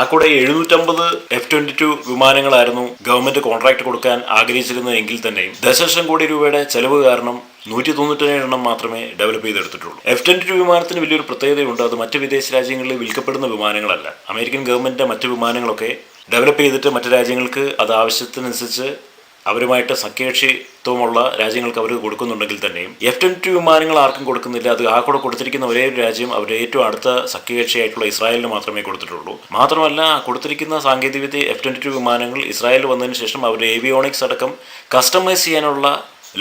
ആ കൂടെ എഴുന്നൂറ്റമ്പത് എഫ് ട്വന്റി ടു വിമാനങ്ങളായിരുന്നു ഗവൺമെന്റ് കോൺട്രാക്ട് കൊടുക്കാൻ ആഗ്രഹിച്ചിരുന്നതെങ്കിൽ തന്നെയും ദശലക്ഷം കോടി രൂപയുടെ ചെലവ് കാരണം നൂറ്റി തൊണ്ണൂറ്റേഴ് എണ്ണം മാത്രമേ ഡെവലപ്പ് ചെയ്തെടുത്തിട്ടുള്ളൂ. എഫ് ട്വന്റി ടു വിമാനത്തിന് വലിയൊരു പ്രത്യേകതയുണ്ട്. അത് മറ്റ് വിദേശ രാജ്യങ്ങളിൽ വിൽക്കപ്പെടുന്ന വിമാനങ്ങളല്ല. അമേരിക്കൻ ഗവൺമെന്റിന്റെ മറ്റ് വിമാനങ്ങളൊക്കെ ഡെവലപ്പ് ചെയ്തിട്ട് മറ്റ് രാജ്യങ്ങൾക്ക് അത് ആവശ്യത്തിനനുസരിച്ച് അവരുമായിട്ട് സഖ്യകക്ഷിത്വമുള്ള രാജ്യങ്ങൾക്ക് അവർ കൊടുക്കുന്നുണ്ടെങ്കിൽ തന്നെയും എഫ് ട്വന്റി ടു വിമാനങ്ങൾ ആർക്കും കൊടുക്കുന്നില്ല. അത് ആ കൂടെ കൊടുത്തിരിക്കുന്ന ഒരേ ഒരു രാജ്യം അവരുടെ ഏറ്റവും അടുത്ത സഖ്യകക്ഷിയായിട്ടുള്ള ഇസ്രായേലിന് മാത്രമേ കൊടുത്തിട്ടുള്ളൂ. മാത്രമല്ല കൊടുത്തിരിക്കുന്ന സാങ്കേതികവിദ്യ എഫ് ട്വന്റി ടു വിമാനങ്ങൾ ഇസ്രായേലിൽ വന്നതിന് ശേഷം അവരുടെ ഏവിയോണിക്സ് അടക്കം കസ്റ്റമൈസ് ചെയ്യാനുള്ള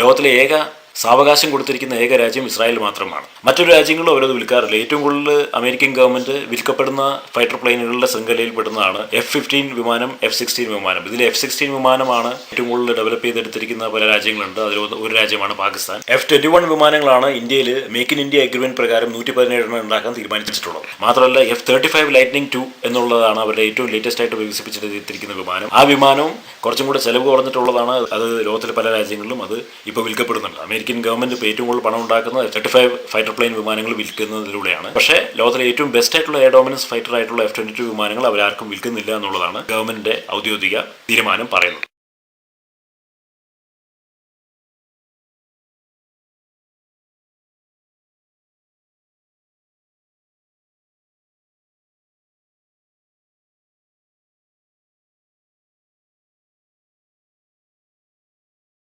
ലോകത്തിലെ ഏക സാവകാശം കൊടുത്തിരിക്കുന്ന ഏക രാജ്യം ഇസ്രായേൽ മാത്രമാണ്. മറ്റൊരു രാജ്യങ്ങളും അവരത് വിൽക്കാറില്ല. ഏറ്റവും കൂടുതൽ അമേരിക്കൻ ഗവൺമെന്റ് വിൽക്കപ്പെടുന്ന ഫൈറ്റർ പ്ലെയിനുകളുടെ ശൃംഖലയിൽ പെടുന്നതാണ് എഫ് ഫിഫ്റ്റീൻ വിമാനം എഫ് സിക്സ്റ്റീൻ വിമാനം. ഇതിൽ എഫ് സിക്സ്റ്റീൻ വിമാനമാണ് ഏറ്റവും കൂടുതൽ ഡെവലപ്പ് ചെയ്തെടുത്തിരിക്കുന്ന പല രാജ്യങ്ങളുണ്ട്. അതിൽ ഒരു രാജ്യമാണ് പാകിസ്ഥാൻ. എഫ് ട്വന്റി വൺ വിമാനങ്ങളാണ് ഇന്ത്യയിൽ മേക്ക് ഇൻ ഇന്ത്യ അഗ്രിമെന്റ് പ്രകാരം നൂറ്റി പതിനേഴെണ്ണം ഉണ്ടാക്കാൻ തീരുമാനിച്ചിട്ടുള്ളത്. മാത്രമല്ല F thirty five lightning two എന്നുള്ളതാണ് അവരുടെ ഏറ്റവും ലേറ്റസ്റ്റ് ആയിട്ട് വികസിപ്പിച്ചെടുത്തിരിക്കുന്ന വിമാനം. ആ വിമാനവും കുറച്ചും കൂടെ ചെലവ് കുറഞ്ഞിട്ടുള്ളതാണ്. അത് ലോകത്തിലെ പല രാജ്യങ്ങളിലും അത് ഇപ്പോൾ വിൽക്കപ്പെടുന്നുണ്ട്. അമേരിക്കൻ ഗവൺമെന്റ് ഏറ്റവും കൂടുതൽ പണം ഉണ്ടാക്കുന്നത് തേർട്ടി ഫൈവ് ഫൈറ്റർ പ്ലെയിൻ വിമാനങ്ങൾ വിൽക്കുന്നതിലൂടെയാണ്. പക്ഷേ ലോകത്തിലെ ഏറ്റവും ബെസ്റ്റ് ആയിട്ടുള്ള എയർ ഡോമിനൻസ് ഫൈറ്റർ ആയിട്ടുള്ള എഫ് ട്വന്റി ടു വിമാനങ്ങൾ അവരാർക്കും വിൽക്കുന്നില്ല എന്നുള്ളതാണ് ഗവൺമെന്റിന്റെ ഔദ്യോഗിക തീരുമാനം പറയുന്നത്.